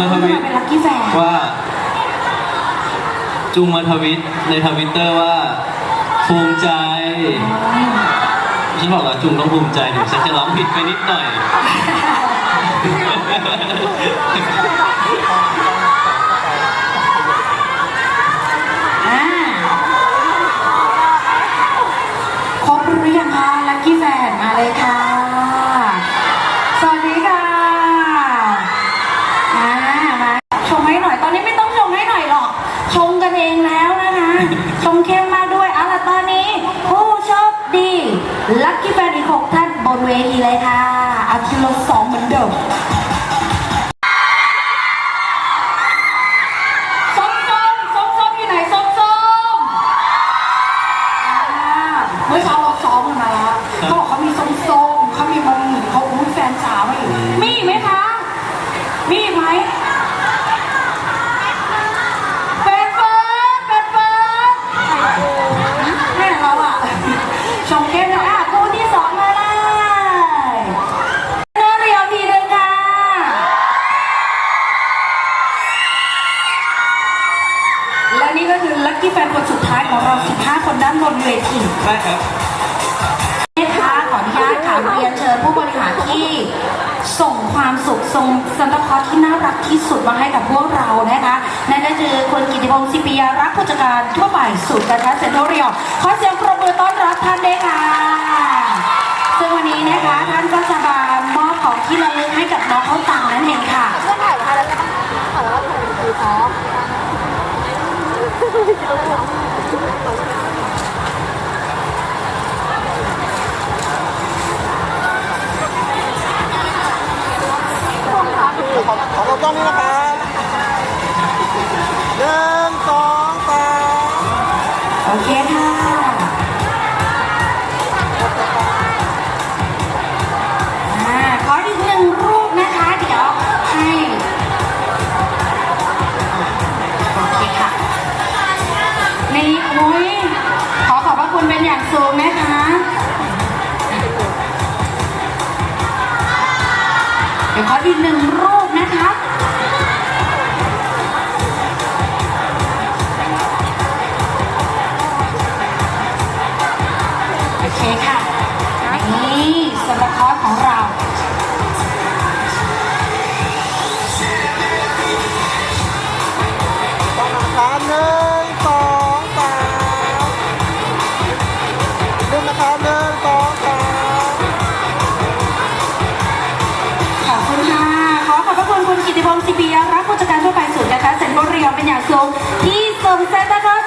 มาทวิตเป็นลัคกี้แฟนว่า จุงมาทวิตในทวิตเตอร์ว่าภูมิใจฉันบอกว่าจุงต้องภูมิใจเดี๋ยวฉันจะร้องผิดไปนิดหน่อยอ่าครบหรือยังคะลัคกี้แฟนมาเลยค่ะ สวัสดีค่ะอ่ามาชมให้หน่อยตอนนี้ไม่ต้องชมให้หน่อยหรอก ชมกันเองแล้วนะคะ ช มเข้มมากด้วยเอาล่ะตอนนี้ผู้โชคดีลัคกี้แฟนอีกหกท่านบนเวทีเลยค่ะเอาคิวลงสองเหมือนเดิม ก็คือลัคกี้แฟนคนสุดท้ายของเรา 15 คนด้านบนเวทีได้ครับนะคะขออนุญาตค่ะเรียนเชิญผู้บริหารที่ส่งความสุขส่งซันตาคลอสที่น่ารักที่สุดมาให้กับพวกเรานะคะนั่นก็คือคุณกิติพงศ์สิปิยารักษ์ผู้จัดการทั่วไปสูตรการค้าเซ็นทรัลเรียลขอเสียงปรบมือต้อนรับท่านด้วยค่ะซึ่งวันนี้นะคะท่านก็จะมามอบของที่ระลึกให้กับน้องเขาตังนั่นเองค่ะเพื่อนถ่ายมาแล้วก็ถ่ายแล้วก็ถ่ายเป็นคือท้อ ขอขอเรากล้องนี้นะครับหนึ่งสองสามโอเคค่ะ ทรงนะคะเดี๋ยวขออีกหนึ่งรูปนะคะ อย่างสูงที่ส่งเซนตาคล